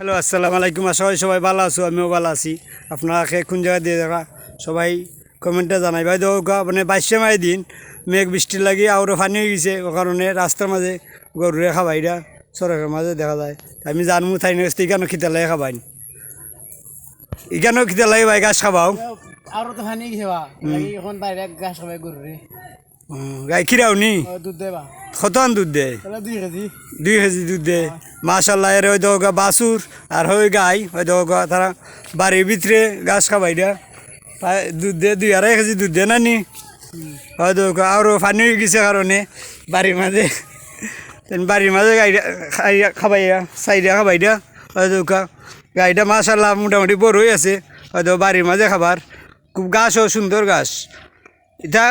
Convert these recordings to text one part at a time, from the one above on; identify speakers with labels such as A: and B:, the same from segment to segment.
A: Hello আসসালামু আলাইকুম। সবাই সবাই ভালো আছো আমিও ভালো আছি। আপনারা কোন জায়গা দিয়ে দেখা? সবাই কমেন্টে জানাই। ভাই মানে বাইশে মাই দিন মেঘ বৃষ্টি লাগি আরও পানি হয়ে গেছে। ও কারণে রাস্তার মাঝে গরুরে খাবাইরা সড়কের মাঝে দেখা যায়। আমি জানমু থাই নেছি কেন খিতে লাগে খাবাই। এখানেও খিতে লাগে ভাই গাছ খাবাও।
B: আরও তো ফানি গেছে এখন বাইরে গাছ সবাই গরু রে
A: হুম, গাই খিরাও নি
B: দুধ দেবা
A: কতন দুধ দেয়
B: দুই কেজি।
A: দুই কেজি দুধ দেয় মাশাল্লাহ এর হয়তো গা বাছুর আর হয়ে গাই হয়তো গা তারা বাড়ির ভিতরে গাছ খাবাই দিয়া দুধ দে দুই আড়াই কেজি দুধ দে নানি। হয়তো গা- আরও পানি হয়ে গেছে কারণে বাড়ির মাঝে বাড়ির মাঝে গাইডা খাইয়া খাবাইয়া চাইডা খাবাই দিয়া হয়তো গা গাইটা মাশাল্লাহ মোটামুটি বড় হয়ে আছে। হয়তো বাড়ির মাঝে খাবার খুব গাছও সুন্দর গাছ। এটা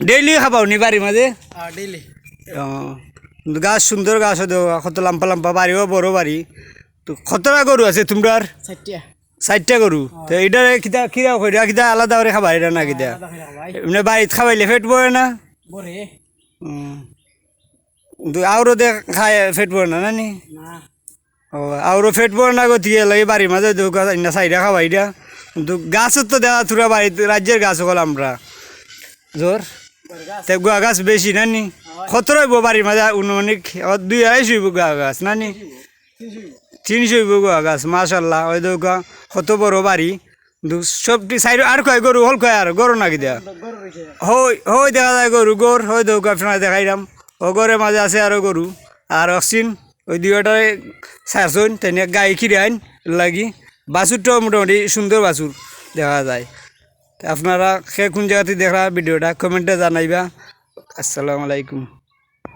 A: ডেইলি খাবাও নি বাড়ির মাঝে
B: ডেইলি
A: গাছ সুন্দর গাছ হতো কত লাম্পা লাম্পা বাড়িও বড় বাড়ি তো কতটা গরু আছে
B: চারটিয়া
A: চারটা গরু তো এইটারে কিতা কিরা কইরা কিতা আলাদা করে খাবা এটা না কিতা? এমনি বাড়িত খাবাইলে ফেট পড়ে না? আউরো দে খায় ফেট পড়ে না নানি
B: না?
A: ও আউরো ফেট পড়ে না গতিকে লাগে বাড়ির মাঝে সাইডা খাবাই দিয়া। কিন্তু গাছের তো দেওয়া তুরা বাড়িতে রাজ্যের গাছ হল আমরা। জোর তে গুয়া গাছ বেশি নানি? কত রইব বাড়ির মাঝে? অনুমানিক ও দুই আড়াইশো হইব গুয়া গাছ নানি? তিনশো হইব গুয়া গাছ মাশাল্লাহ ওই দৌকা কত বড় বাড়ি। সবটি সাইড আর কয় গরু? হল কয় আর? গরু নাকি দেয়া? হই হই দেখা যায় গরু গর। হই দৌকা আপনার দেখাইলাম। ও গরের মাঝে আছে আরও গরু। আর অক্সিন ওই দুইটারে সারছন তেনে গাই খিরে আইন লাগি। বাছুরটাও মোটামুটি সুন্দর বাছুর দেখা যায়। তা আপনারা সে কোন জায়গাতে দেখা ভিডিওটা? কমেন্টে জানাইবা। আসসালামু আলাইকুম।